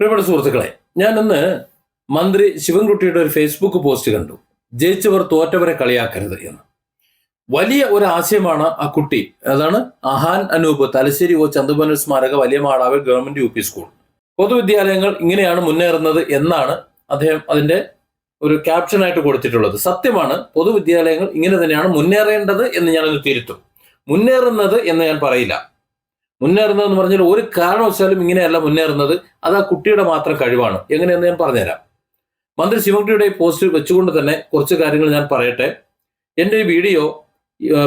പ്രിയപ്പെട്ട സുഹൃത്തുക്കളെ ഞാനിന്ന് മന്ത്രി ശിവൻകുട്ടിയുടെ ഒരു ഫേസ്ബുക്ക് പോസ്റ്റ് കണ്ടു. ജയിച്ചവർ തോറ്റവരെ കളിയാക്കരുത് എന്ന്. വലിയ ഒരു ആശയമാണ് ആ കുട്ടി. അതാണ് അഹാൻ അനൂപ് തലശ്ശേരി ഒ ചന്ദ്രമോഹൻ സ്മാരക Valiya Madavu government U P school. പൊതുവിദ്യാലയങ്ങൾ ഇങ്ങനെയാണ് മുന്നേറുന്നത് എന്നാണ് അദ്ദേഹം അതിന്റെ ഒരു ക്യാപ്ഷനായിട്ട് കൊടുത്തിട്ടുള്ളത്. സത്യമാണ് പൊതുവിദ്യാലയങ്ങൾ ഇങ്ങനെ തന്നെയാണ് മുന്നേറേണ്ടത് എന്ന് ഞാനത് തിരുത്തും. മുന്നേറുന്നത് എന്ന് ഞാൻ പറയില്ല. മുന്നേറുന്നത് എന്ന് പറഞ്ഞാൽ ഒരു കാരണവശാലും ഇങ്ങനെയല്ല മുന്നേറുന്നത്. അത് ആ കുട്ടിയുടെ മാത്രം കഴിവാണ്. എങ്ങനെയെന്ന് ഞാൻ പറഞ്ഞുതരാം. മന്ത്രി ശിവൻകുട്ടിയുടെ പോസ്റ്റ് വെച്ചുകൊണ്ട് തന്നെ കുറച്ച് കാര്യങ്ങൾ ഞാൻ പറയട്ടെ. എന്റെ ഈ വീഡിയോ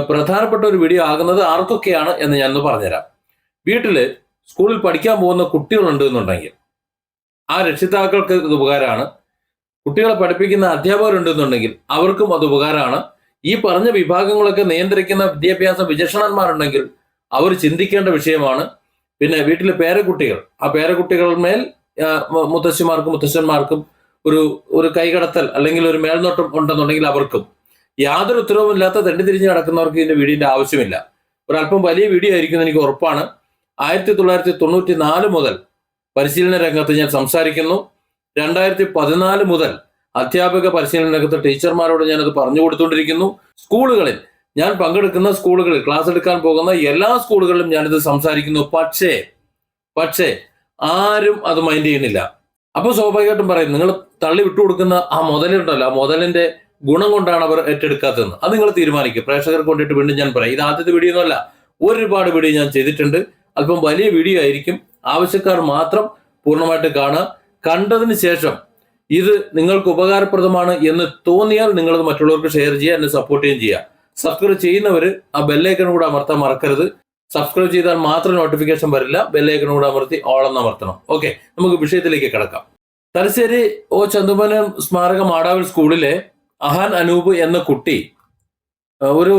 പ്രധാനപ്പെട്ട ഒരു വീഡിയോ ആകുന്നത് ആർക്കൊക്കെയാണ് എന്ന് ഞാനൊന്ന് പറഞ്ഞുതരാം. വീട്ടിൽ സ്കൂളിൽ പഠിക്കാൻ പോകുന്ന കുട്ടികളുണ്ട് എന്നുണ്ടെങ്കിൽ ആ രക്ഷിതാക്കൾക്ക് ഇത് ഉപകാരമാണ്. കുട്ടികളെ പഠിപ്പിക്കുന്ന അധ്യാപകരുണ്ടെന്നുണ്ടെങ്കിൽ അവർക്കും അത് ഉപകാരമാണ്. ഈ പറഞ്ഞ വിഭാഗങ്ങളൊക്കെ നിയന്ത്രിക്കുന്ന വിദ്യാഭ്യാസ വിചക്ഷണന്മാരുണ്ടെങ്കിൽ അവർ ചിന്തിക്കേണ്ട വിഷയമാണ്. പിന്നെ വീട്ടിലെ പേരക്കുട്ടികൾ. ആ പേരക്കുട്ടികൾ മേൽ മുത്തശ്ശിമാർക്കും മുത്തശ്ശന്മാർക്കും ഒരു ഒരു കൈകടത്തൽ അല്ലെങ്കിൽ ഒരു മേൽനോട്ടം ഉണ്ടെന്നുണ്ടെങ്കിൽ അവർക്കും യാതൊരു ഉത്തരവുമില്ലാത്ത തെണ്ടി തിരിഞ്ഞ് നടക്കുന്നവർക്ക് ഇതിന്റെ വീടിന്റെ ആവശ്യമില്ല. ഒരല്പം വലിയ വീഡിയോ ആയിരിക്കും എനിക്ക് ഉറപ്പാണ്. ആയിരത്തി തൊള്ളായിരത്തി തൊണ്ണൂറ്റി നാല് മുതൽ പരിശീലന രംഗത്ത് ഞാൻ സംസാരിക്കുന്നു. രണ്ടായിരത്തി പതിനാല് മുതൽ അധ്യാപക പരിശീലന രംഗത്ത് ടീച്ചർമാരോട് ഞാനത് പറഞ്ഞു കൊടുത്തുകൊണ്ടിരിക്കുന്നു. സ്കൂളുകളിൽ ഞാൻ പങ്കെടുക്കുന്ന സ്കൂളുകളിൽ ക്ലാസ് എടുക്കാൻ പോകുന്ന എല്ലാ സ്കൂളുകളിലും ഞാനിത് സംസാരിക്കുന്നു. പക്ഷേ പക്ഷേ ആരും അത് മൈൻഡ് ചെയ്യുന്നില്ല. അപ്പൊ സ്വാഭാവികമായിട്ടും പറയും നിങ്ങൾ തള്ളി വിട്ടു കൊടുക്കുന്ന ആ മുതലുണ്ടല്ലോ ആ മുതലിന്റെ ഗുണം കൊണ്ടാണ് അവർ ഏറ്റെടുക്കാത്തതെന്ന്. അത് നിങ്ങൾ തീരുമാനിക്കും. പ്രേക്ഷകർക്ക് വേണ്ടിയിട്ട് വീണ്ടും ഞാൻ പറയാം. ഇത് ആദ്യത്തെ വീഡിയോ ഒന്നുമല്ല. ഒരുപാട് വീഡിയോ ഞാൻ ചെയ്തിട്ടുണ്ട്. അല്പം വലിയ വീഡിയോ ആയിരിക്കും. ആവശ്യക്കാർ മാത്രം പൂർണമായിട്ട് കാണുക. കണ്ടതിന് ശേഷം ഇത് നിങ്ങൾക്ക് ഉപകാരപ്രദമാണ് എന്ന് തോന്നിയാൽ നിങ്ങളത് മറ്റുള്ളവർക്ക് ഷെയർ ചെയ്യുക എന്നെ സപ്പോർട്ട് ചെയ്യുകയും ചെയ്യുക. സബ്സ്ക്രൈബ് ചെയ്യുന്നവർ ആ ബെല്ലൈക്കൺ കൂടെ അമർത്താൻ മറക്കരുത്. സബ്സ്ക്രൈബ് ചെയ്താൽ മാത്രം നോട്ടിഫിക്കേഷൻ വരില്ല. ബെല്ലൈക്കൺ കൂടെ അമർത്തി ഓളം അമർത്തണം. ഓക്കെ നമുക്ക് വിഷയത്തിലേക്ക് കിടക്കാം. തലശ്ശേരി ഒ ചന്ദുമനം സ്മാരക മാടാവിൽ സ്കൂളിലെ അഹാൻ അനൂപ് എന്ന കുട്ടി ഒരു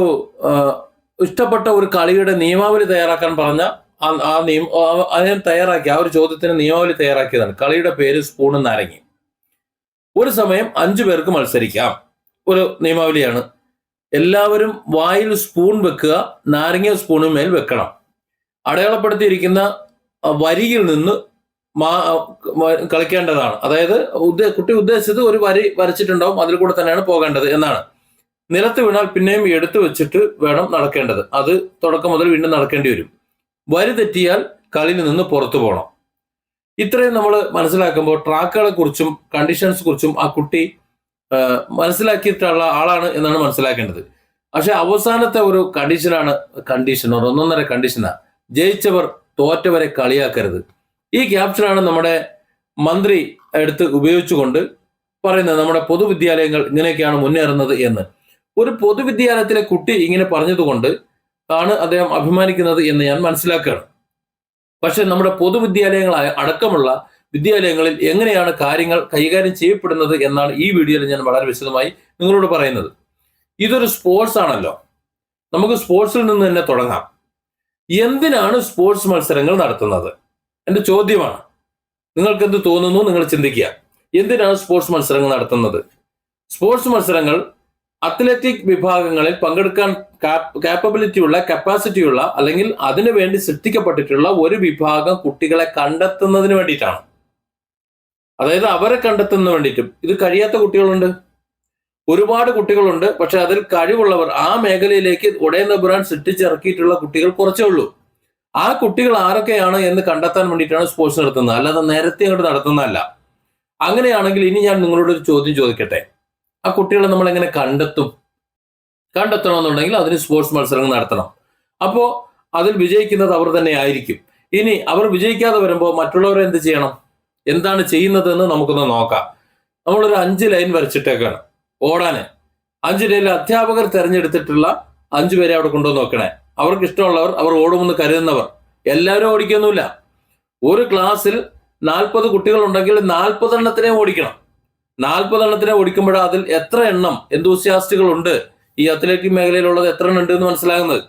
ഇഷ്ടപ്പെട്ട ഒരു കളിയുടെ നിയമാവലി തയ്യാറാക്കാൻ പറഞ്ഞ ആ- നിയമ അദ്ദേഹം തയ്യാറാക്കി ആ ഒരു ചോദ്യത്തിന് നിയമാവലി തയ്യാറാക്കിയതാണ്. കളിയുടെ പേര് സ്പൂണും നാരങ്ങി ഒരു സമയം അഞ്ചു പേർക്ക് മത്സരിക്കാം. ഒരു നിയമാവലിയാണ് എല്ലാവരും വായിൽ സ്പൂൺ വെക്കുക നാരങ്ങ സ്പൂണിന്മേൽ വെക്കണം. അടയാളപ്പെടുത്തിയിരിക്കുന്ന വരിയിൽ നിന്ന് മാ കളിക്കേണ്ടതാണ്. അതായത് ഉദ്ദേ- കുട്ടി ഉദ്ദേശിച്ചത് ഒരു വരി വരച്ചിട്ടുണ്ടാവും അതിൽ കൂടെ തന്നെയാണ് പോകേണ്ടത് എന്നാണ്. നിലത്ത് വീണാൽ പിന്നെയും എടുത്തു വെച്ചിട്ട് വേണം നടക്കേണ്ടത്. അത് തുടക്കം മുതൽ വീണ്ടും നടക്കേണ്ടി വരും. വരി തെറ്റിയാൽ കളിയിൽ നിന്ന് പുറത്തു പോകണം. ഇത്രയും നമ്മൾ മനസ്സിലാക്കുമ്പോൾ ട്രാക്കുകളെ കുറിച്ചും കണ്ടീഷൻസ് കുറിച്ചും ആ കുട്ടി മനസ്സിലാക്കിയിട്ടുള്ള ആളാണ് എന്നാണ് മനസ്സിലാക്കേണ്ടത്. പക്ഷെ അവസാനത്തെ ഒരു കണ്ടീഷനാണ് കണ്ടീഷൻ ഒരു ഒന്നൊന്നര കണ്ടീഷനാണ് ജയിച്ചവർ തോറ്റവരെ കളിയാക്കരുത്. ഈ ക്യാപ്ഷനാണ് നമ്മുടെ മന്ത്രി എടുത്ത് ഉപയോഗിച്ചുകൊണ്ട് പറയുന്നത് നമ്മുടെ പൊതുവിദ്യാലയങ്ങൾ ഇങ്ങനെയൊക്കെയാണ് മുന്നേറുന്നത് എന്ന്. ഒരു പൊതുവിദ്യാലയത്തിലെ കുട്ടി ഇങ്ങനെ പറഞ്ഞതുകൊണ്ട് ആണ് അദ്ദേഹം അഭിമാനിക്കുന്നത് എന്ന് ഞാൻ മനസ്സിലാക്കുകയാണ്. പക്ഷെ നമ്മുടെ പൊതുവിദ്യാലയങ്ങൾ അടക്കമുള്ള വിദ്യാലയങ്ങളിൽ എങ്ങനെയാണ് കാര്യങ്ങൾ കൈകാര്യം ചെയ്യപ്പെടുന്നത് എന്നാണ് ഈ വീഡിയോയിൽ ഞാൻ വളരെ വിശദമായി നിങ്ങളോട് പറയുന്നത്. ഇതൊരു സ്പോർട്സ് ആണല്ലോ. നമുക്ക് സ്പോർട്സിൽ നിന്ന് തന്നെ തുടങ്ങാം. എന്തിനാണ് സ്പോർട്സ് മത്സരങ്ങൾ നടത്തുന്നത്? എന്റെ ചോദ്യമാണ്. നിങ്ങൾക്ക് എന്ത് തോന്നുന്നു? നിങ്ങൾ ചിന്തിക്കുക. എന്തിനാണ് സ്പോർട്സ് മത്സരങ്ങൾ നടത്തുന്നത്? സ്പോർട്സ് മത്സരങ്ങൾ അത്ലറ്റിക് വിഭാഗങ്ങളിൽ പങ്കെടുക്കാൻ കാപ്പബിലിറ്റിയുള്ള ഉള്ള കപ്പാസിറ്റി ഉള്ള അല്ലെങ്കിൽ അതിനു വേണ്ടി സൃഷ്ടിക്കപ്പെട്ടിട്ടുള്ള ഒരു വിഭാഗം കുട്ടികളെ കണ്ടെത്തുന്നതിന് വേണ്ടിയിട്ടാണ്. അതായത് അവരെ കണ്ടെത്തുന്ന വേണ്ടിയിട്ടും. ഇത് കഴിയാത്ത കുട്ടികളുണ്ട്. ഒരുപാട് കുട്ടികളുണ്ട്. പക്ഷെ അതിൽ കഴിവുള്ളവർ ആ മേഖലയിലേക്ക് ഉടയനപുരാൻ സൃഷ്ടിച്ചിറക്കിയിട്ടുള്ള കുട്ടികൾ കുറച്ചേ ഉള്ളൂ. ആ കുട്ടികൾ ആരൊക്കെയാണ് എന്ന് കണ്ടെത്താൻ വേണ്ടിയിട്ടാണ് സ്പോർട്സ് നടത്തുന്നത്. അല്ലാതെ നേരത്തെ അങ്ങോട്ട് നടത്തുന്നതല്ല. അങ്ങനെയാണെങ്കിൽ ഇനി ഞാൻ നിങ്ങളോട് ഒരു ചോദ്യം ചോദിക്കട്ടെ. ആ കുട്ടികളെ നമ്മൾ എങ്ങനെ കണ്ടെത്തും? കണ്ടെത്തണമെന്നുണ്ടെങ്കിൽ അതിന് സ്പോർട്സ് മത്സരങ്ങൾ നടത്തണം. അപ്പോൾ അതിൽ വിജയിക്കുന്നത് അവർ തന്നെ ആയിരിക്കും. ഇനി അവർ വിജയിക്കാതെ വരുമ്പോൾ മറ്റുള്ളവരെ എന്ത് ചെയ്യണം? എന്താണ് ചെയ്യുന്നതെന്ന് നമുക്കൊന്ന് നോക്കാം. നമ്മളൊരു അഞ്ച് ലൈൻ വരച്ചിട്ടേക്കാണ്. ഓടാന്. അഞ്ച് ലൈനിൽ അധ്യാപകർ തിരഞ്ഞെടുത്തിട്ടുള്ള അഞ്ചു പേരെ അവിടെ കൊണ്ടുവന്ന് നോക്കണേ അവർക്ക് ഇഷ്ടമുള്ളവർ അവർ ഓടുമെന്ന് കരുതുന്നവർ. എല്ലാവരും ഓടിക്കൊന്നുമില്ല. ഒരു ക്ലാസ്സിൽ നാൽപ്പത് കുട്ടികളുണ്ടെങ്കിൽ നാൽപ്പതെണ്ണത്തിനെ ഓടിക്കണം. നാൽപ്പതെണ്ണത്തിനെ ഓടിക്കുമ്പോൾ അതിൽ എത്ര എണ്ണം എന്തൂസിയാസ്റ്റുകൾ ഉണ്ട് ഈ അത്ലറ്റിക് മേഖലയിലുള്ളത് എത്ര എണ്ണം ഉണ്ട് എന്ന് മനസ്സിലാകുന്നത്?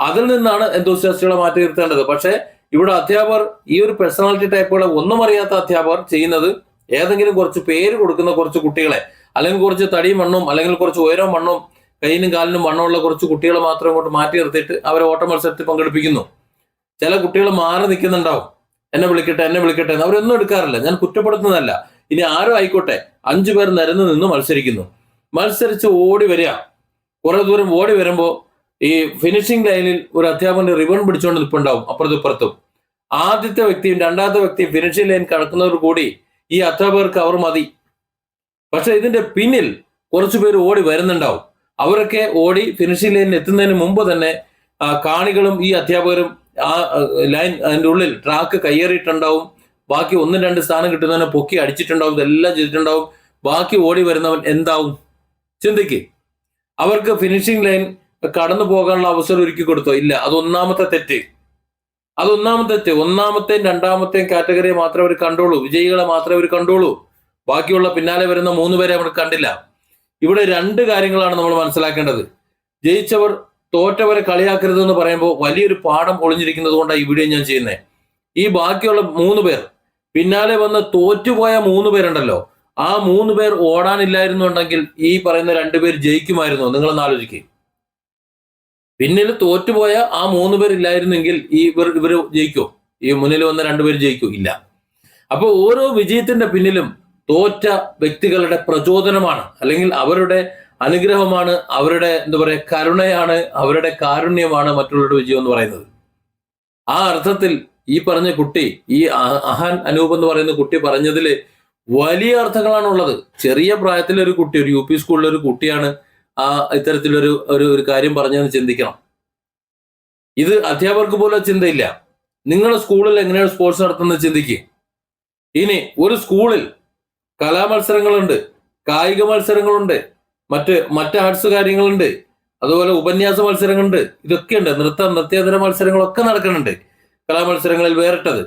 അതിൽ നിന്നാണ് എന്തൂസിയാസ്റ്റുകളെ മാറ്റി നിർത്തേണ്ടത്. പക്ഷേ ഇവിടെ അധ്യാപകർ ഈ ഒരു പേഴ്സണാലിറ്റി ടൈപ്പുകളെ ഒന്നും അറിയാത്ത അധ്യാപകർ ചെയ്യുന്നത് ഏതെങ്കിലും കുറച്ച് പേര് കൊടുക്കുന്ന കുറച്ച് കുട്ടികളെ അല്ലെങ്കിൽ കുറച്ച് തടിയും മണ്ണും അല്ലെങ്കിൽ കുറച്ച് ഉയരവും മണ്ണും കയ്യിനും കാലിനും മണ്ണുള്ള കുറച്ച് കുട്ടികളെ മാത്രം ഇങ്ങോട്ട് മാറ്റി നിർത്തിയിട്ട് അവരെ ഓട്ട മത്സരത്തിൽ പങ്കെടുപ്പിക്കുന്നു. ചില കുട്ടികൾ മാറി നിൽക്കുന്നുണ്ടാവും. എന്നെ വിളിക്കട്ടെ എന്നെ വിളിക്കട്ടെ എന്ന് അവരൊന്നും എടുക്കാറില്ല. ഞാൻ കുറ്റപ്പെടുത്തുന്നതല്ല. ഇനി ആരോ ആയിക്കോട്ടെ അഞ്ചു പേർ നിരന്ന് നിന്ന് മത്സരിക്കുന്നു. മത്സരിച്ച് ഓടി വരിക. കുറെ ദൂരം ഓടി വരുമ്പോൾ ഈ ഫിനിഷിംഗ് ലൈനിൽ ഒരു അധ്യാപകന്റെ റിബൺ പിടിച്ചുകൊണ്ട് നിൽപ്പുണ്ടാവും അപ്പുറത്തും ഇപ്പുറത്തും. ആദ്യത്തെ വ്യക്തിയും രണ്ടാമത്തെ വ്യക്തിയും ഫിനിഷിംഗ് ലൈൻ കടക്കുന്നവർ കൂടി ഈ അധ്യാപകർക്ക് അവർ മതി. പക്ഷെ ഇതിന്റെ പിന്നിൽ കുറച്ചു പേര് ഓടി വരുന്നുണ്ടാവും. അവരൊക്കെ ഓടി ഫിനിഷിംഗ് ലൈനിൽ എത്തുന്നതിന് മുമ്പ് തന്നെ കാണികളും ഈ അധ്യാപകരും ആ ലൈൻ അതിന്റെ ഉള്ളിൽ ട്രാക്ക് കയ്യേറിയിട്ടുണ്ടാവും. ബാക്കി ഒന്നും രണ്ട് സ്ഥാനം കിട്ടുന്നതിനെ പൊക്കി അടിച്ചിട്ടുണ്ടാവും. ഇതെല്ലാം ചെയ്തിട്ടുണ്ടാവും. ബാക്കി ഓടി വരുന്നവൻ എന്താവും? ചിന്തിക്ക്. അവർക്ക് ഫിനിഷിംഗ് ലൈൻ കടന്നു പോകാനുള്ള അവസരം ഒരുക്കി കൊടുത്തോ? ഇല്ല. അത് ഒന്നാമത്തെ തെറ്റ്. അത് ഒന്നാമത്തെ തെറ്റ്. ഒന്നാമത്തെയും രണ്ടാമത്തെയും കാറ്റഗറിയെ മാത്രമേ അവർ കണ്ടോളൂ വിജയികളെ മാത്രമേ അവർ കണ്ടോളൂ ബാക്കിയുള്ള പിന്നാലെ വരുന്ന മൂന്ന് പേരെ അവർ കണ്ടില്ല. ഇവിടെ രണ്ട് കാര്യങ്ങളാണ് നമ്മൾ മനസ്സിലാക്കേണ്ടത്. ജയിച്ചവർ തോറ്റവരെ കളിയാക്കരുത് എന്ന് പറയുമ്പോൾ വലിയൊരു പാഠം ഒളിഞ്ഞിരിക്കുന്നത് കൊണ്ടാണ് ഈ വീഡിയോ ഞാൻ ചെയ്യുന്നത് ഈ ബാക്കിയുള്ള മൂന്ന് പേർ പിന്നാലെ വന്ന് തോറ്റുപോയ മൂന്ന് പേരുണ്ടല്ലോ. ആ മൂന്ന് പേർ ഓടാനില്ലായിരുന്നുണ്ടെങ്കിൽ ഈ പറയുന്ന രണ്ടുപേർ ജയിക്കുമായിരുന്നു? നിങ്ങളൊന്ന് ആലോചിക്കുക പിന്നിൽ തോറ്റുപോയ ആ മൂന്ന് പേരില്ലായിരുന്നെങ്കിൽ ഈ ഇവർ ഇവർ ജയിക്കോ ഈ മുന്നിൽ വന്ന രണ്ടുപേർ ജയിക്കോ ഇല്ല. അപ്പൊ ഓരോ വിജയത്തിന്റെ പിന്നിലും തോറ്റ വ്യക്തികളുടെ പ്രചോദനമാണ്. അല്ലെങ്കിൽ അവരുടെ അനുഗ്രഹമാണ് അവരുടെ എന്താ പറയുക കരുണയാണ് അവരുടെ കാരുണ്യമാണ് മറ്റുള്ളവരുടെ വിജയം എന്ന് പറയുന്നത്. ആ അർത്ഥത്തിൽ ഈ പറഞ്ഞ കുട്ടി ഈ അഹാൻ അനൂപ് എന്ന് പറയുന്ന കുട്ടി പറഞ്ഞതിൽ വലിയ അർത്ഥങ്ങളാണുള്ളത്. ചെറിയ പ്രായത്തിലെ ഒരു കുട്ടി ഒരു യു പി സ്കൂളിലെ ഒരു കുട്ടിയാണ്. ആ ഇത്തരത്തിലൊരു ഒരു ഒരു കാര്യം പറഞ്ഞെന്ന് ചിന്തിക്കണം. ഇത് അധ്യാപകർക്ക് പോലെ ചിന്തയില്ല. നിങ്ങളുടെ സ്കൂളിൽ എങ്ങനെയാണ് സ്പോർട്സ് നടത്തുന്നത് ചിന്തിക്കുക ഇനി ഒരു സ്കൂളിൽ കലാമത്സരങ്ങളുണ്ട് കായിക മത്സരങ്ങളുണ്ട് മറ്റ് മറ്റ് ആർട്സ് കാര്യങ്ങളുണ്ട് അതുപോലെ ഉപന്യാസ മത്സരങ്ങളുണ്ട് ഇതൊക്കെയുണ്ട്. നൃത്ത നൃത്യേതര മത്സരങ്ങളൊക്കെ നടക്കുന്നുണ്ട് കലാമത്സരങ്ങളിൽ വേറിട്ടത്.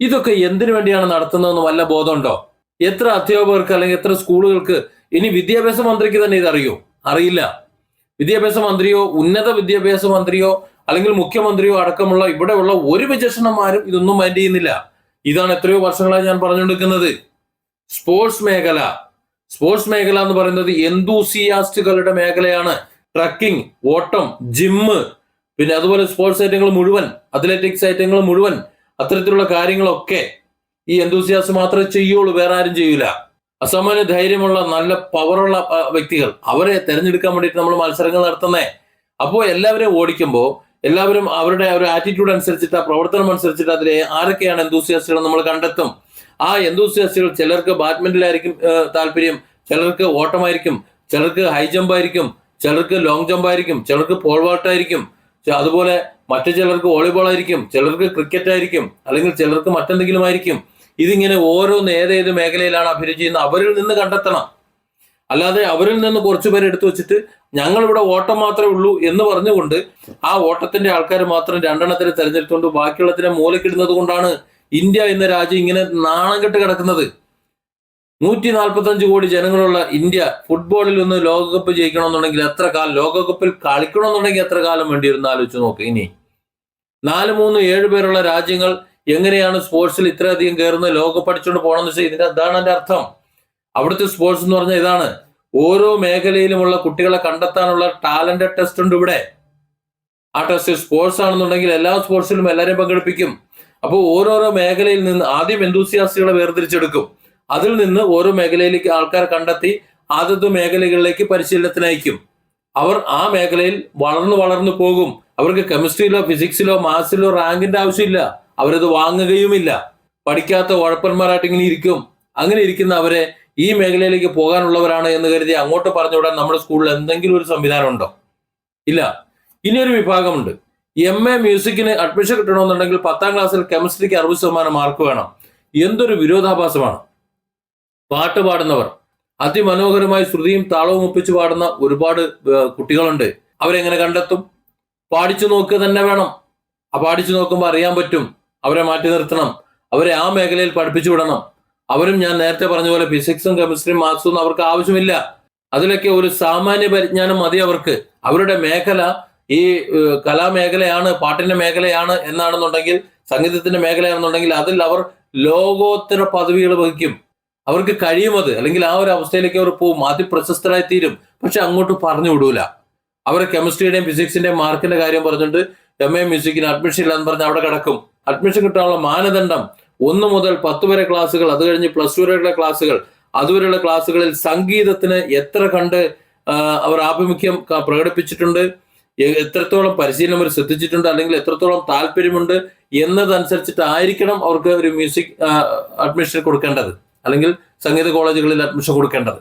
ഇതൊക്കെ എന്തിനു വേണ്ടിയാണ് നടത്തുന്നതെന്ന് വല്ല ബോധമുണ്ടോ? എത്ര അധ്യാപകർക്ക് അല്ലെങ്കിൽ എത്ര സ്കൂളുകൾക്ക് ഇനി വിദ്യാഭ്യാസ മന്ത്രിക്ക് തന്നെ ഇതറിയോ? അറിയില്ല. വിദ്യാഭ്യാസ മന്ത്രിയോ ഉന്നത വിദ്യാഭ്യാസ മന്ത്രിയോ അല്ലെങ്കിൽ മുഖ്യമന്ത്രിയോ അടക്കമുള്ള ഇവിടെയുള്ള ഒരു വിചക്ഷണന്മാരും ഇതൊന്നും മൈൻഡ് ചെയ്യുന്നില്ല. ഇതാണ് എത്രയോ വർഷങ്ങളായി ഞാൻ പറഞ്ഞുകൊണ്ടിരിക്കുന്നത്. സ്പോർട്സ് മേഖല. സ്പോർട്സ് മേഖല എന്ന് പറയുന്നത് എന്തൂസിയാസ്റ്റുകളുടെ മേഖലയാണ്. ട്രക്കിംഗ് ഓട്ടം ജിമ്മ് പിന്നെ അതുപോലെ സ്പോർട്സ് ഐറ്റങ്ങൾ മുഴുവൻ അത്ലറ്റിക്സ് ഐറ്റങ്ങൾ മുഴുവൻ അത്തരത്തിലുള്ള കാര്യങ്ങളൊക്കെ ഈ എന്തൂസിയാസ് മാത്രമേ ചെയ്യുള്ളൂ വേറെ ആരും ചെയ്യൂല. അസാമാന്യ ധൈര്യമുള്ള നല്ല പവറുള്ള വ്യക്തികൾ. അവരെ തെരഞ്ഞെടുക്കാൻ വേണ്ടിയിട്ട് നമ്മൾ മത്സരങ്ങൾ നടത്തുന്നേ. അപ്പോൾ എല്ലാവരെയും ഓടിക്കുമ്പോൾ എല്ലാവരും അവരുടെ ഒരു ആറ്റിറ്റ്യൂഡ് അനുസരിച്ചിട്ട് ആ പ്രവർത്തനം അനുസരിച്ചിട്ട് അതിലെ ആരൊക്കെയാണ് എന്തൂസിയാസ്റ്റുകൾ നമ്മൾ കണ്ടെത്തും. ആ എന്തൂസിയാസ്റ്റുകൾ ചിലർക്ക് ബാഡ്മിന്റണിലായിരിക്കും ഏഹ്, താല്പര്യം. ചിലർക്ക് ഓട്ടമായിരിക്കും. ചിലർക്ക് ഹൈ ജമ്പ് ആയിരിക്കും. ചിലർക്ക് ലോങ് ജമ്പ് ആയിരിക്കും. ചിലർക്ക് പോൾ വാൾട്ട് ആയിരിക്കും. അതുപോലെ മറ്റു ചിലർക്ക് വോളിബോൾ ആയിരിക്കും. ചിലർക്ക് ക്രിക്കറ്റ് ആയിരിക്കും. അല്ലെങ്കിൽ ചിലർക്ക് മറ്റെന്തെങ്കിലും ആയിരിക്കും. ഇതിങ്ങനെ ഓരോന്ന് ഏതേത് മേഖലയിലാണ് അഭിരുചി എന്ന് അവരിൽ നിന്ന് കണ്ടെത്തണം. അല്ലാതെ അവരിൽ നിന്ന് കുറച്ചു പേര് എടുത്തു വെച്ചിട്ട് ഞങ്ങളിവിടെ ഓട്ടം മാത്രമേ ഉള്ളൂ എന്ന് പറഞ്ഞുകൊണ്ട് ആ ഓട്ടത്തിന്റെ ആൾക്കാർ മാത്രം രണ്ടെണ്ണത്തിനെ തെരഞ്ഞെടുത്തുകൊണ്ട് ബാക്കിയുള്ളതിനെ മൂലക്കിടുന്നത് കൊണ്ടാണ് ഇന്ത്യ എന്ന രാജ്യം ഇങ്ങനെ നാണം കെട്ട് കിടക്കുന്നത്. നൂറ്റി നാൽപ്പത്തഞ്ച് കോടി ജനങ്ങളുള്ള ഇന്ത്യ ഫുട്ബോളിൽ ഒന്ന് ലോകകപ്പ് ജയിക്കണമെന്നുണ്ടെങ്കിൽ എത്ര കാലം ലോകകപ്പിൽ കളിക്കണമെന്നുണ്ടെങ്കിൽ എത്ര കാലം വേണ്ടി വരുന്ന ആലോചിച്ച് നോക്ക് ഇനി. നാല് മൂന്ന് ഏഴ് പേരുള്ള രാജ്യങ്ങൾ എങ്ങനെയാണ് സ്പോർട്സിൽ ഇത്രയധികം കയറുന്നത്? ലോക പഠിച്ചുകൊണ്ട് പോകണമെന്ന് വെച്ചാൽ ഇതിന്റെ അതാണ് എന്റെ അർത്ഥം. അവിടുത്തെ സ്പോർട്സ് എന്ന് പറഞ്ഞാൽ ഇതാണ്. ഓരോ മേഖലയിലുമുള്ള കുട്ടികളെ കണ്ടെത്താനുള്ള ടാലന്റ് ടെസ്റ്റ് ഉണ്ട് ഇവിടെ. ആ ടെസ്റ്റ് സ്പോർട്സ് ആണെന്നുണ്ടെങ്കിൽ എല്ലാ സ്പോർട്സിലും എല്ലാവരെയും പങ്കെടുപ്പിക്കും. അപ്പോൾ ഓരോരോ മേഖലയിൽ നിന്ന് ആദ്യം എന്തൂസിയാസ്റ്റുകളെ വേർതിരിച്ചെടുക്കും. അതിൽ നിന്ന് ഓരോ മേഖലയിലേക്ക് ആൾക്കാരെ കണ്ടെത്തി ആദ്യത്തെ മേഖലകളിലേക്ക് പരിശീലനത്തിന് അയക്കും. അവർ ആ മേഖലയിൽ വളർന്നു വളർന്നു പോകും. അവർക്ക് കെമിസ്ട്രിയിലോ ഫിസിക്സിലോ മാത്സിലോ റാങ്കിന്റെ ആവശ്യമില്ല. അവരത് വാങ്ങുകയുമില്ല. പഠിക്കാത്ത ഉഴപ്പന്മാരായിട്ട് ഇങ്ങനെ ഇരിക്കും. അങ്ങനെ ഇരിക്കുന്ന അവരെ ഈ മേഖലയിലേക്ക് പോകാനുള്ളവരാണ് എന്ന് കരുതി അങ്ങോട്ട് പറഞ്ഞുവിടാൻ നമ്മുടെ സ്കൂളിൽ എന്തെങ്കിലും ഒരു സംവിധാനം ഉണ്ടോ ഇല്ല ഇനിയൊരു വിഭാഗമുണ്ട്. എം എ മ്യൂസിക്കിന് അഡ്മിഷൻ കിട്ടണമെന്നുണ്ടെങ്കിൽ പത്താം ക്ലാസ്സിൽ കെമിസ്ട്രിക്ക് അറുപത് ശതമാനം മാർക്ക് വേണം. എന്തൊരു വിരോധാഭാസമാണ്. പാട്ട് പാടുന്നവർ. അതിമനോഹരമായി ശ്രുതിയും താളവും ഒപ്പിച്ച് പാടുന്ന ഒരുപാട് കുട്ടികളുണ്ട്. അവരെങ്ങനെ കണ്ടെത്തും? പാടിച്ചു നോക്കുക തന്നെ വേണം. ആ പാടിച്ചു നോക്കുമ്പോൾ അറിയാൻ പറ്റും. അവരെ മാറ്റി നിർത്തണം. അവരെ ആ മേഖലയിൽ പഠിപ്പിച്ചു വിടണം. അവരും ഞാൻ നേരത്തെ പറഞ്ഞ പോലെ ഫിസിക്സും കെമിസ്ട്രിയും മാത്സും ഒന്നും അവർക്ക് ആവശ്യമില്ല. അതിലൊക്കെ ഒരു സാമാന്യ പരിജ്ഞാനം മതി അവർക്ക്. അവരുടെ മേഖല ഈ കലാമേഖലയാണ് പാട്ടിന്റെ മേഖലയാണ് എന്നാണെന്നുണ്ടെങ്കിൽ സംഗീതത്തിന്റെ മേഖലയാണെന്നുണ്ടെങ്കിൽ അതിൽ അവർ ലോകോത്തര പദവികൾ വഹിക്കും. അവർക്ക് കഴിയുമത് അല്ലെങ്കിൽ ആ ഒരു അവസ്ഥയിലേക്ക് അവർ പോകും അതിപ്രശസ്തരായി തീരും. പക്ഷെ അങ്ങോട്ട് പറഞ്ഞു വിടൂല. അവരെ കെമിസ്ട്രിയുടെയും ഫിസിക്സിന്റെയും മാർക്കിന്റെ കാര്യം പറഞ്ഞിട്ട് എം എ മ്യൂസിക്കിന് അഡ്മിഷൻ ഇല്ല എന്ന് പറഞ്ഞ് അവിടെ കിടക്കും. അഡ്മിഷൻ കിട്ടാനുള്ള മാനദണ്ഡം ഒന്ന് മുതൽ പത്ത് വരെ ക്ലാസ്സുകൾ അത് കഴിഞ്ഞ് പ്ലസ് ടു വരെയുള്ള ക്ലാസ്സുകൾ. അതുവരെയുള്ള ക്ലാസ്സുകളിൽ സംഗീതത്തിന് എത്ര കണ്ട് അവർ ആഭിമുഖ്യം പ്രകടിപ്പിച്ചിട്ടുണ്ട് എത്രത്തോളം പരിശീലനം അവർ ശ്രദ്ധിച്ചിട്ടുണ്ട് അല്ലെങ്കിൽ എത്രത്തോളം താല്പര്യമുണ്ട് എന്നതനുസരിച്ചിട്ടായിരിക്കണം അവർക്ക് ഒരു മ്യൂസിക് അഡ്മിഷൻ കൊടുക്കേണ്ടത്. അല്ലെങ്കിൽ സംഗീത കോളേജുകളിൽ അഡ്മിഷൻ കൊടുക്കേണ്ടത്.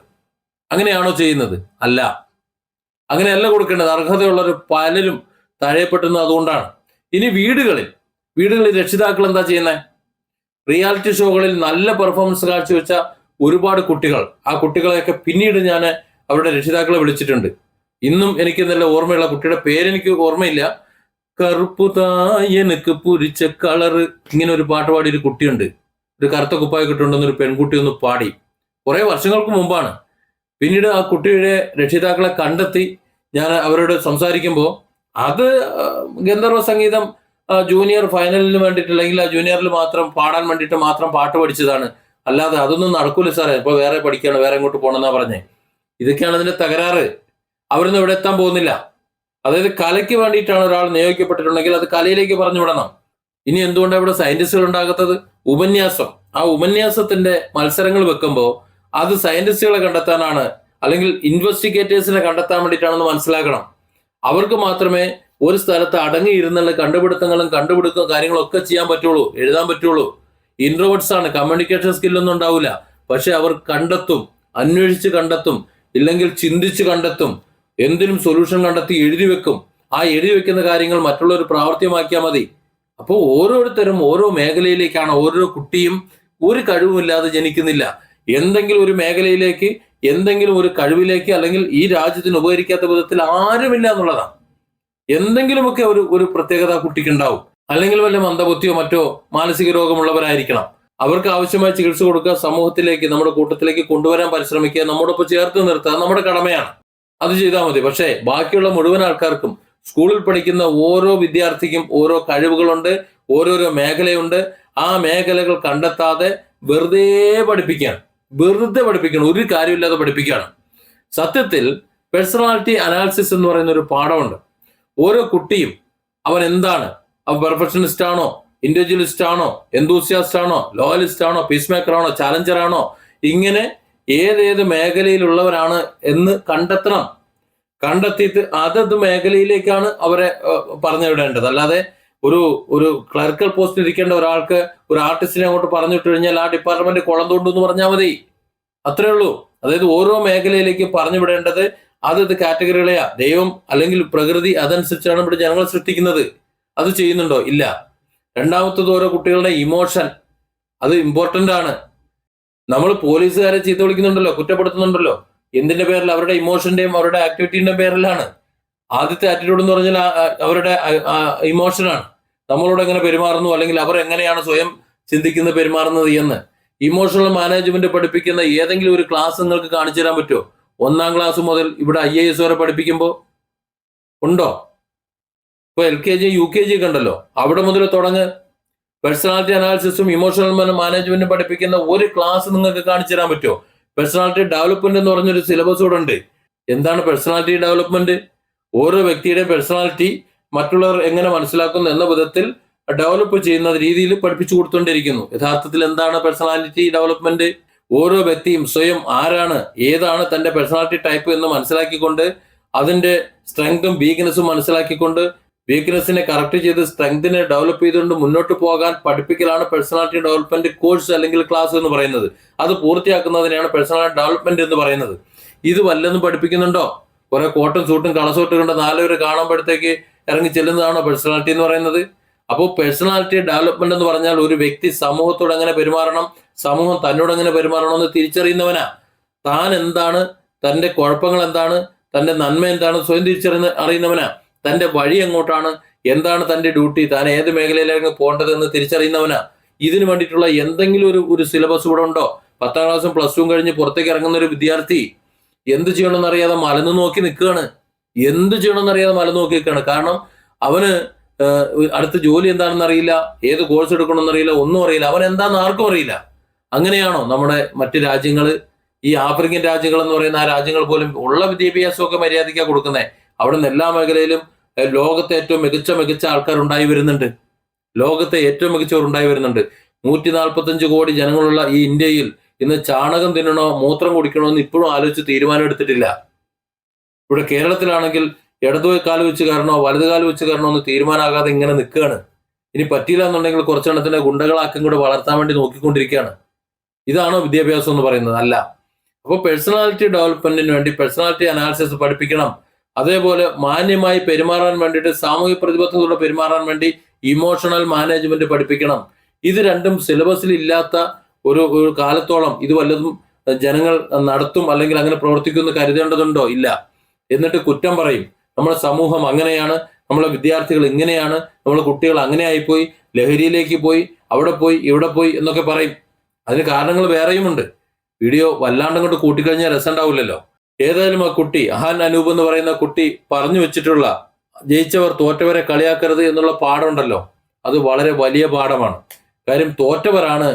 അങ്ങനെയാണോ ചെയ്യുന്നത്? അല്ല. അങ്ങനെയല്ല കൊടുക്കേണ്ടത്. അർഹതയുള്ളവർ പലരും തഴയപ്പെട്ടുന്നത് അതുകൊണ്ടാണ്. ഇനി വീടുകളിൽ വീടുകളിൽ രക്ഷിതാക്കൾ എന്താ ചെയ്യുന്നത് റിയാലിറ്റി ഷോകളിൽ നല്ല പെർഫോമൻസ് കാഴ്ചവെച്ച ഒരുപാട് കുട്ടികൾ. ആ കുട്ടികളെയൊക്കെ പിന്നീട് ഞാൻ അവരുടെ രക്ഷിതാക്കളെ വിളിച്ചിട്ടുണ്ട്. ഇന്നും എനിക്ക് നല്ല ഓർമ്മയുള്ള കുട്ടിയുടെ പേരെനിക്ക് ഓർമ്മയില്ല. കറുപ്പുതായനക്ക് പുരിച്ച കളറ് ഇങ്ങനെ ഒരു പാട്ട് പാടി ഒരു കുട്ടിയുണ്ട്. ഒരു കറുത്ത കുപ്പായ കിട്ടുണ്ടെന്ന് ഒരു പെൺകുട്ടി ഒന്ന് പാടി. കുറേ വർഷങ്ങൾക്ക് മുമ്പാണ്. പിന്നീട് ആ കുട്ടിയുടെ രക്ഷിതാക്കളെ കണ്ടെത്തി ഞാൻ അവരോട് സംസാരിക്കുമ്പോൾ അത് ഗന്ധർവ സംഗീതം ജൂനിയർ ഫൈനലിന് വേണ്ടിയിട്ട് അല്ലെങ്കിൽ ആ ജൂനിയറിൽ മാത്രം പാടാൻ വേണ്ടിയിട്ട് മാത്രം പാട്ട് പഠിച്ചതാണ്. അല്ലാതെ അതൊന്നും നടക്കൂല സാറേ. ഇപ്പൊ വേറെ പഠിക്കണം വേറെ എങ്ങോട്ട് പോകണമെന്നാ പറഞ്ഞേ. ഇതൊക്കെയാണ് അതിന്റെ തകരാറ്. അവരൊന്നും ഇവിടെ എത്താൻ പോകുന്നില്ല. അതായത് കലയ്ക്ക് വേണ്ടിയിട്ടാണ് ഒരാൾ നിയോഗിക്കപ്പെട്ടിട്ടുണ്ടെങ്കിൽ അത് കലയിലേക്ക് പറഞ്ഞു വിടണം. ഇനി എന്തുകൊണ്ടാണ് ഇവിടെ സയന്റിസ്റ്റുകൾ ഉണ്ടാകാത്തത്? ഉപന്യാസം. ആ ഉപന്യാസത്തിന്റെ മത്സരങ്ങൾ വെക്കുമ്പോൾ അത് സയന്റിസ്റ്റുകളെ കണ്ടെത്താനാണ് അല്ലെങ്കിൽ ഇൻവെസ്റ്റിഗേറ്റേഴ്സിനെ കണ്ടെത്താൻ വേണ്ടിയിട്ടാണെന്ന് മനസ്സിലാക്കണം. അവർക്ക് മാത്രമേ ഒരു സ്ഥലത്ത് അടങ്ങിയിരുന്നുള്ള കണ്ടുപിടുത്തങ്ങളും കണ്ടുപിടുത്ത കാര്യങ്ങളും ഒക്കെ ചെയ്യാൻ പറ്റുള്ളൂ എഴുതാൻ പറ്റുള്ളൂ. ഇൻട്രോവേർട്സ് ആണ് കമ്മ്യൂണിക്കേഷൻ സ്കില്ലൊന്നും ഉണ്ടാവില്ല പക്ഷെ അവർ കണ്ടെത്തും അന്വേഷിച്ച് കണ്ടെത്തും ഇല്ലെങ്കിൽ ചിന്തിച്ച് കണ്ടെത്തും എന്തിനും സൊല്യൂഷൻ കണ്ടെത്തി എഴുതി വെക്കും. ആ എഴുതി വെക്കുന്ന കാര്യങ്ങൾ മറ്റുള്ളവർ പ്രാവർത്തികമാക്കിയാൽ മതി. അപ്പോൾ ഓരോരുത്തരും ഓരോ മേഖലയിലേക്കാണ് ഓരോ കുട്ടിയും ഒരു കഴിവുമില്ലാതെ ജനിക്കുന്നില്ല. എന്തെങ്കിലും ഒരു മേഖലയിലേക്ക് എന്തെങ്കിലും ഒരു കഴിവിലേക്ക് അല്ലെങ്കിൽ ഈ രാജ്യത്തിന് ഉപകരിക്കാത്ത വിധത്തിൽ ആരുമില്ല എന്നുള്ളതാണ്. എന്തെങ്കിലുമൊക്കെ ഒരു ഒരു പ്രത്യേകത കുട്ടിക്ക് ഉണ്ടാവും അല്ലെങ്കിൽ വല്ല മന്ദബുദ്ധിയോ മറ്റോ മാനസിക രോഗമുള്ളവരായിരിക്കണം. അവർക്ക് ആവശ്യമായ ചികിത്സ കൊടുക്കുക സമൂഹത്തിലേക്ക് നമ്മുടെ കൂട്ടത്തിലേക്ക് കൊണ്ടുവരാൻ പരിശ്രമിക്കുക നമ്മോടൊപ്പം ചേർത്ത് നിർത്തുക നമ്മുടെ കടമയാണ്. അത് ചെയ്താൽ മതി. പക്ഷേ ബാക്കിയുള്ള മുഴുവൻ ആൾക്കാർക്കും സ്കൂളിൽ പഠിക്കുന്ന ഓരോ വിദ്യാർത്ഥിക്കും ഓരോ കഴിവുകളുണ്ട് ഓരോരോ മേഖലയുണ്ട്. ആ മേഖലകൾ കണ്ടെത്താതെ വെറുതെ പഠിപ്പിക്കുകയാണ്. വെറുതെ പഠിപ്പിക്കണം. ഒരു കാര്യമില്ലാതെ പഠിപ്പിക്കുകയാണ്. സത്യത്തിൽ പേഴ്സണാലിറ്റി അനാലിസിസ് എന്ന് പറയുന്ന ഒരു പാഠമുണ്ട്. ഓരോ കുട്ടിയും അവൻ എന്താണ്? അവൻ പെർഫെക്ഷനിസ്റ്റ് ആണോ? ഇൻഡിവിജ്വലിസ്റ്റ് ആണോ? എന്തൂസിയാസ്റ്റ് ആണോ? ലോയലിസ്റ്റ് ആണോ? പീസ് മേക്കർ ആണോ? ചാലഞ്ചർ ആണോ? ഇങ്ങനെ ഏതേത് മേഖലയിലുള്ളവരാണ് എന്ന് കണ്ടെത്തണം. കണ്ടെത്തിയിട്ട് അതത് മേഖലയിലേക്കാണ് അവരെ പറഞ്ഞുവിടേണ്ടത്. പറഞ്ഞു വിടേണ്ടത് അല്ലാതെ ഒരു ഒരു ക്ലർക്കൽ പോസ്റ്റിൽ ഇരിക്കേണ്ട ഒരാൾക്ക് ഒരു ആർട്ടിസ്റ്റിനെ അങ്ങോട്ട് പറഞ്ഞിട്ട് കഴിഞ്ഞാൽ ആ ഡിപ്പാർട്ട്മെന്റ് കുളം തോണ്ടു എന്ന് പറഞ്ഞാൽ മതി. അത്രേ ഉള്ളൂ. അതായത് ഓരോ മേഖലയിലേക്ക് പറഞ്ഞു വിടേണ്ടത് അതത് കാറ്റഗറികളെയാ. ദൈവം അല്ലെങ്കിൽ പ്രകൃതി അതനുസരിച്ചാണ് ഇവിടെ ജനങ്ങൾ സൃഷ്ടിക്കുന്നത്. അത് ചെയ്യുന്നുണ്ടോ? ഇല്ല. രണ്ടാമത്തത് ഓരോ കുട്ടികളുടെ ഇമോഷൻ. അത് ഇമ്പോർട്ടന്റ് ആണ്. നമ്മൾ പോലീസുകാരെ ചീത്ത വിളിക്കുന്നുണ്ടല്ലോ കുറ്റപ്പെടുത്തുന്നുണ്ടല്ലോ. എന്തിന്റെ പേരിൽ? അവരുടെ ഇമോഷന്റെയും അവരുടെ ആക്ടിവിറ്റീന്റെയും പേരിലാണ്. ആദ്യത്തെ ആറ്റിറ്റ്യൂഡ് എന്ന് പറഞ്ഞാൽ അവരുടെ ഇമോഷനാണ് നമ്മളോട് എങ്ങനെ പെരുമാറുന്നു? അല്ലെങ്കിൽ അവർ എങ്ങനെയാണ് സ്വയം ചിന്തിക്കുന്നത് പെരുമാറുന്നത് എന്ന്. ഇമോഷണൽ മാനേജ്മെന്റ് പഠിപ്പിക്കുന്ന ഏതെങ്കിലും ഒരു ക്ലാസ് നിങ്ങൾക്ക് കാണിച്ചു തരാൻ പറ്റുമോ? ഒന്നാം ക്ലാസ് മുതൽ ഇവിടെ ഐ എ എസ് വരെ പഠിപ്പിക്കുമ്പോൾ ഉണ്ടോ? ഇപ്പൊ L K G U K G ഒക്കെ ഉണ്ടല്ലോ. അവിടെ മുതൽ തുടങ്ങ്. പേഴ്സണാലിറ്റി അനാലിസിസും ഇമോഷണൽ മാനേജ്മെന്റും പഠിപ്പിക്കുന്ന ഒരു ക്ലാസ് നിങ്ങൾക്ക് കാണിച്ചു തരാൻ പറ്റുമോ? പേഴ്സണാലിറ്റി ഡെവലപ്മെന്റ് എന്ന് പറഞ്ഞൊരു സിലബസ് കൂടെ ഉണ്ട്. എന്താണ് പേഴ്സണാലിറ്റി ഡെവലപ്മെന്റ് ഓരോ വ്യക്തിയുടെ പേഴ്സണാലിറ്റി മറ്റുള്ളവർ എങ്ങനെ മനസ്സിലാക്കുന്നു എന്ന വിധത്തിൽ ഡെവലപ്പ് ചെയ്യുന്ന രീതിയിൽ പഠിപ്പിച്ചു കൊടുത്തുകൊണ്ടിരിക്കുന്നു. യഥാർത്ഥത്തിൽ എന്താണ് പേഴ്സണാലിറ്റി ഡെവലപ്മെന്റ് ഓരോ വ്യക്തിയും സ്വയം ആരാണ് ഏതാണ് തന്റെ പേഴ്സണാലിറ്റി ടൈപ്പ് എന്ന് മനസ്സിലാക്കിക്കൊണ്ട് അതിന്റെ സ്ട്രെങ്തും വീക്ക്നെസ്സും മനസ്സിലാക്കിക്കൊണ്ട് വീക്ക്നെസ്സിനെ കറക്റ്റ് ചെയ്ത് സ്ട്രെങ്തിനെ ഡെവലപ്പ് ചെയ്തുകൊണ്ട് മുന്നോട്ട് പോകാൻ പഠിപ്പിക്കലാണ് പേഴ്സണാലിറ്റി ഡെവലപ്മെന്റ് കോഴ്സ് അല്ലെങ്കിൽ ക്ലാസ് എന്ന് പറയുന്നത്. അത് പൂർത്തിയാക്കുന്നതിനെയാണ് പേഴ്സണാലിറ്റി ഡെവലപ്മെന്റ് എന്ന് പറയുന്നത്. ഇത് വല്ലതും പഠിപ്പിക്കുന്നുണ്ടോ? കുറെ കോട്ടും സൂട്ടും കളസൂട്ടും കൊണ്ട് നാലുപേര് കാണുമ്പോഴത്തേക്ക് ഇറങ്ങി ചെല്ലുന്നതാണോ പേഴ്സണാലിറ്റി എന്ന് പറയുന്നത്? അപ്പോൾ പേഴ്സണാലിറ്റി ഡെവലപ്മെന്റ് എന്ന് പറഞ്ഞാൽ ഒരു വ്യക്തി സമൂഹത്തോട് എങ്ങനെ പെരുമാറണം? സമൂഹം തന്നോട് എങ്ങനെ പെരുമാറണമെന്ന് തിരിച്ചറിയുന്നവനാ. താൻ എന്താണ്? തന്റെ കുഴപ്പങ്ങൾ എന്താണ്? തന്റെ നന്മ എന്താണ്? സ്വയം തിരിച്ചറിയുന്ന അറിയുന്നവനാ. തന്റെ വഴി എങ്ങോട്ടാണ്? എന്താണ് തന്റെ ഡ്യൂട്ടി? താൻ ഏത് മേഖലയിലേക്ക് പോകേണ്ടത് എന്ന് തിരിച്ചറിയുന്നവനാ. ഇതിനു വേണ്ടിയിട്ടുള്ള എന്തെങ്കിലും ഒരു ഒരു സിലബസ് ഇവിടെ ഉണ്ടോ? പത്താം ക്ലാസ്സും പ്ലസ് ടുവും കഴിഞ്ഞ് പുറത്തേക്ക് ഇറങ്ങുന്ന ഒരു വിദ്യാർത്ഥി എന്ത് ചെയ്യണമെന്ന് അറിയാതെ മലന്ന് നോക്കി നിൽക്കുകയാണ്. എന്ത് ചെയ്യണമെന്ന് അറിയാതെ മലന്ന് നോക്കി നിൽക്കുകയാണ്. കാരണം അവന് അടുത്ത ജോലി എന്താണെന്ന് അറിയില്ല. ഏത് കോഴ്സ് എടുക്കണമെന്ന് അറിയില്ല. ഒന്നും അറിയില്ല. അവൻ എന്താണെന്ന് ആർക്കും അറിയില്ല. അങ്ങനെയാണോ നമ്മുടെ മറ്റു രാജ്യങ്ങൾ ഈ ആഫ്രിക്കൻ രാജ്യങ്ങൾ എന്ന് പറയുന്ന ആ രാജ്യങ്ങൾ പോലും ഉള്ള വിദ്യാഭ്യാസമൊക്കെ മര്യാദയ്ക്കാണ് കൊടുക്കുന്നത് അവിടെ നിന്ന് എല്ലാ മേഖലയിലും ലോകത്തെ ഏറ്റവും മികച്ച മികച്ച ആൾക്കാർ ഉണ്ടായി വരുന്നുണ്ട്. ലോകത്തെ ഏറ്റവും മികച്ചവർ ഉണ്ടായി വരുന്നുണ്ട്. നൂറ്റി നാൽപ്പത്തഞ്ച് കോടി ജനങ്ങളുള്ള ഈ ഇന്ത്യയിൽ ഇന്ന് ചാണകം തിന്നണോ മൂത്രം കുടിക്കണോ എന്ന് ഇപ്പോഴും ആലോചിച്ച് തീരുമാനം എടുത്തിട്ടില്ല ഇവിടെ കേരളത്തിലാണെങ്കിൽ ഇടതു കാൽ വെച്ച് കയറണോ വലത് കാൽ വെച്ച് കയറണോ എന്ന് തീരുമാനമാകാതെ ഇങ്ങനെ നിൽക്കുകയാണ്. ഇനി പറ്റിയില്ല എന്നുണ്ടെങ്കിൽ കുറച്ചെണ്ണത്തിന്റെ ഗുണ്ടകളാക്കും കൂടെ വളർത്താൻ വേണ്ടി നോക്കിക്കൊണ്ടിരിക്കുകയാണ്. ഇതാണോ വിദ്യാഭ്യാസം എന്ന് പറയുന്നത്? അല്ല. അപ്പോൾ പേഴ്സണാലിറ്റി ഡെവലപ്മെന്റിന് വേണ്ടി പേഴ്സണാലിറ്റി അനാലിസിസ് പഠിപ്പിക്കണം. അതേപോലെ മാന്യമായി പെരുമാറാൻ വേണ്ടിയിട്ട് സാമൂഹിക പ്രതിബദ്ധതയോടെ പെരുമാറാൻ വേണ്ടി ഇമോഷണൽ മാനേജ്മെന്റ് പഠിപ്പിക്കണം. ഇത് രണ്ടും സിലബസിൽ ഇല്ലാത്ത ഒരു ഒരു കാലത്തോളം ഇത് വല്ലതും ജനങ്ങൾ നടത്തും അല്ലെങ്കിൽ അങ്ങനെ പ്രവർത്തിക്കുമെന്ന് കരുതേണ്ടതുണ്ടോ? ഇല്ല. എന്നിട്ട് കുറ്റം പറയും. നമ്മുടെ സമൂഹം അങ്ങനെയാണ്. നമ്മളെ വിദ്യാർത്ഥികൾ ഇങ്ങനെയാണ്. നമ്മളെ കുട്ടികൾ അങ്ങനെ ആയിപ്പോയി ലഹരിയിലേക്ക് പോയി. അവിടെ പോയി. ഇവിടെ പോയി എന്നൊക്കെ പറയും. അതിന് കാരണങ്ങൾ വേറെയുമുണ്ട്. വീഡിയോ വല്ലാണ്ട് കൊണ്ട് കൂട്ടിക്കഴിഞ്ഞാൽ രസം ഉണ്ടാവില്ലല്ലോ ഏതായാലും ആ കുട്ടി അഹാൻ അനൂപ് എന്ന് പറയുന്ന കുട്ടി പറഞ്ഞു വെച്ചിട്ടുള്ള ജയിച്ചവർ തോറ്റവരെ കളിയാക്കരുത് എന്നുള്ള പാഠമുണ്ടല്ലോ. അത് വളരെ വലിയ പാഠമാണ്. കാര്യം തോറ്റവരാണ്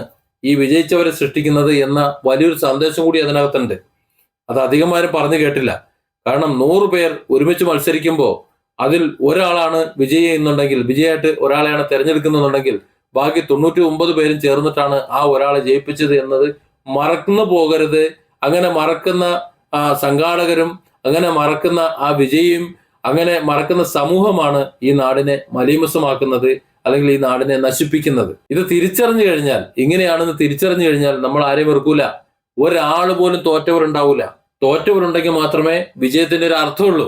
ഈ വിജയിച്ചവരെ സൃഷ്ടിക്കുന്നത് എന്ന വലിയൊരു സന്ദേശം കൂടി അതിനകത്തുണ്ട്. അത് അധികമാരും പറഞ്ഞു കേട്ടില്ല. കാരണം നൂറ് പേർ ഒരുമിച്ച് മത്സരിക്കുമ്പോൾ അതിൽ ഒരാളാണ് വിജയി എന്നുണ്ടെങ്കിൽ വിജയായിട്ട് ഒരാളെയാണ് തിരഞ്ഞെടുക്കുന്നുണ്ടെങ്കിൽ ബാക്കി തൊണ്ണൂറ്റി ഒമ്പത് പേരും ചേർന്നിട്ടാണ് ആ ഒരാളെ ജയിപ്പിച്ചത് എന്നത് മറന്നു പോകരുത്. അങ്ങനെ മറക്കുന്ന ആ സംഘാടകരും അങ്ങനെ മറക്കുന്ന ആ വിജയിയും അങ്ങനെ മറക്കുന്ന സമൂഹമാണ് ഈ നാടിനെ മലീമസമാക്കുന്നത് അല്ലെങ്കിൽ ഈ നാടിനെ നശിപ്പിക്കുന്നത്. ഇത് തിരിച്ചറിഞ്ഞു കഴിഞ്ഞാൽ ഇങ്ങനെയാണെന്ന് തിരിച്ചറിഞ്ഞു കഴിഞ്ഞാൽ നമ്മൾ ആരെയും വെറുക്കൂല. ഒരാൾ പോലും തോറ്റവർ ഉണ്ടാവൂല തോറ്റവരുണ്ടെങ്കിൽ മാത്രമേ വിജയത്തിന്റെ ഒരു അർത്ഥമുള്ളൂ.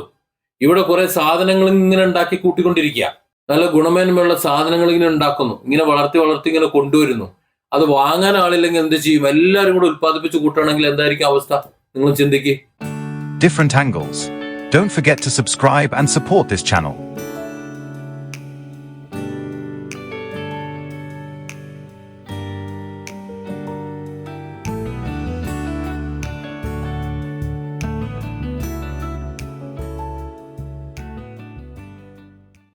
ഇവിടെ കുറെ സാധനങ്ങൾ ഇങ്ങനെ ഉണ്ടാക്കി കൂട്ടിക്കൊണ്ടിരിക്കുക. നല്ല ഗുണമേന്മയുള്ള സാധനങ്ങൾ ഇങ്ങനെ ഉണ്ടാക്കുന്നു. ഇങ്ങനെ വളർത്തി വളർത്തി ഇങ്ങനെ കൊണ്ടുവരുന്നു. അത് വാങ്ങാൻ ആളില്ലെങ്കിൽ എന്ത് ചെയ്യും? എല്ലാവരും കൂടെ ഉത്പാദിപ്പിച്ച് കൂട്ടുകയാണെങ്കിൽ എന്തായിരിക്കും അവസ്ഥ? നിങ്ങൾ ചിന്തിക്കുക. Don't forget to subscribe and support this channel.